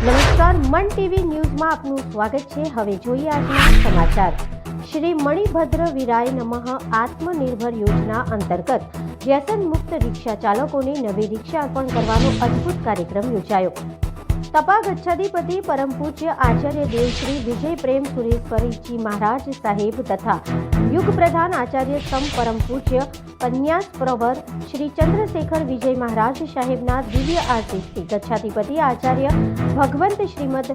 નમસ્કાર, મન ટીવી ન્યૂઝમાં આપનું સ્વાગત છે. હવે જોઈએ આજના સમાચાર. શ્રી મણિભદ્ર વિરાય નમઃ આત્મનિર્ભર યોજના અંતર્ગત વ્યસન મુક્ત રિક્ષા ચાલકોને નવી રિક્ષા અર્પણ કરવાનો અદ્ભુત કાર્યક્રમ યોજાયો. તપા ગચ્છાધિપતિ પરમ પૂજ્ય આચાર્ય દેવશ્રી વિજય પ્રેમ સુરેશ્વરીજી મહારાજ સાહેબ તથા યુગ પ્રધાન આચાર્ય સમ પરમ પૂજ્ય કન્યાસ પ્રવર શ્રી ચંદ્રશેખર વિજય મહારાજ સાહેબના દિવ્ય આશીષથી ગચ્છાધિપતિ આચાર્ય ભગવંત શ્રીમદ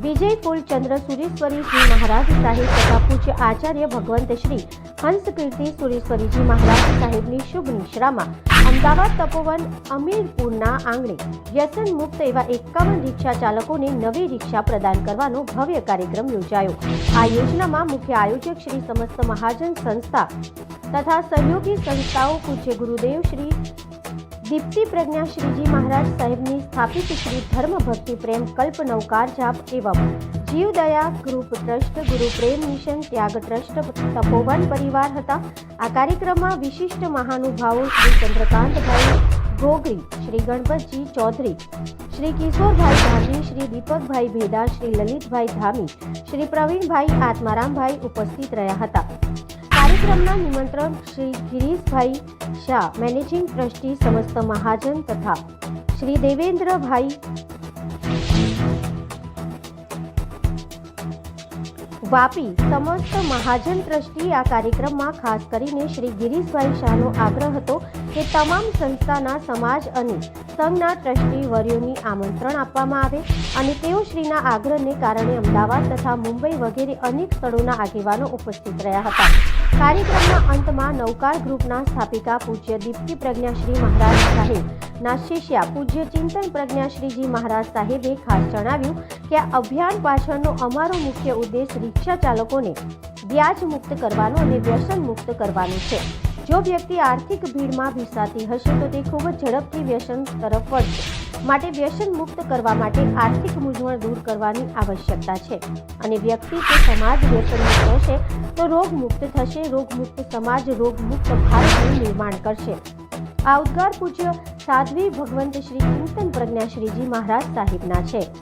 વિજય ફૂલચંદ્ર સુરેશ્વરીજી મહારાજ સાહેબ તથા પૂજ્ય આચાર્ય ભગવંત શ્રી હંસકીર્તિ સુરેશ્વરીજી મહારાજ સાહેબની શુભ નિશ્રામાં અમદાવાદ તપોવન અમીરપુરના આંગણે વ્યસન મુક્ત એવા એકાવન રિક્ષા ચાલકોને નવી રિક્ષા પ્રદાન કરવાનો ભવ્ય કાર્યક્રમ યોજાયો. આ યોજનામાં મુખ્ય આયોજક શ્રી સમસ્ત મહાજન સંસ્થા તથા સહયોગી સંસ્થાઓ પૂજ્ય ગુરુદેવ શ્રી દીપ્તિ પ્રજ્ઞા શ્રીજી મહારાજ સાહેબની સ્થાપિત શ્રી ધર્મ ભક્તિ પ્રેમ કલ્પ નવકાર જાપ એવં જીવદયા ગ્રુપ ટ્રસ્ટ ગુરુ પ્રેમ મિશન ત્યાગ ટ્રસ્ટ તપોવન પરિવાર હતા. આ કાર્યક્રમમાં વિશિષ્ટ મહાનુભાવો શ્રી ચંદ્રકાંતભાઈ ગોગરી, શ્રી ગણપતજી ચૌધરી, શ્રી કિશોરભાઈ ધામી, શ્રી દીપકભાઈ ભેદા, શ્રી લલિતભાઈ ધામી, શ્રી પ્રવીણભાઈ આત્મારામભાઈ ઉપસ્થિત રહ્યા હતા. કાર્યક્રમના નિમંત્રણ શ્રી ગિરીશભાઈ શાહ મેનેજિંગ ટ્રસ્ટી સમસ્ત મહાજન તથા શ્રી દેવેન્દ્રભાઈ વાપી સમસ્ત મહાજન ટ્રસ્ટી આ કાર્યક્રમમાં ખાસ કરીને શ્રી ગિરીશભાઈ શાહનો આગ્રહ હતો કે તમામ સંસ્થાના સમાજ અને સંઘના ટ્રસ્ટી વર્યોની આમંત્રણ આપવામાં આવે અને તેઓ શ્રીના આગ્રહને કારણે અમદાવાદ તથા મુંબઈ વગેરે અનેક સ્થળોના આગેવાનો ઉપસ્થિત રહ્યા હતા. કાર્યક્રમના અંતમાં નૌકાર ગ્રુપના સ્થાપિકા પૂજ્ય દીપ્તિ પ્રજ્ઞાશ્રી મહારાજ સાહેબના શિષ્યા પૂજ્ય ચિંતન પ્રજ્ઞાશ્રીજી મહારાજ સાહેબે ખાસ જણાવ્યું કે આ અભિયાન પાછળનો અમારો મુખ્ય ઉદ્દેશ રિક્ષા ચાલકોને વ્યાજ મુક્ત કરવાનો અને વ્યસન મુક્ત કરવાનું છે. જો વ્યક્તિ આર્થિક ભીડમાં ભીસાતી હશે તો તે ખૂબ જ ઝડપથી વ્યસન તરફ વળશે. માટે વ્યસન મુક્ત કરવા માટે આર્થિક મૂંઝવણ દૂર કરવાની આવશ્યકતા છે. અને વ્યક્તિ કે સમાજ વ્યસન મુક્ત હશે તો રોગ મુક્ત થશે. રોગ મુક્ત સમાજ રોગ મુક્ત ભારતનું નિર્માણ કરશે. આ ઉદ્ગાર પૂજ્ય સાધ્વી ભગવંત શ્રી ચિંતન પ્રજ્ઞાશ્રીજી મહારાજ સાહેબના છે.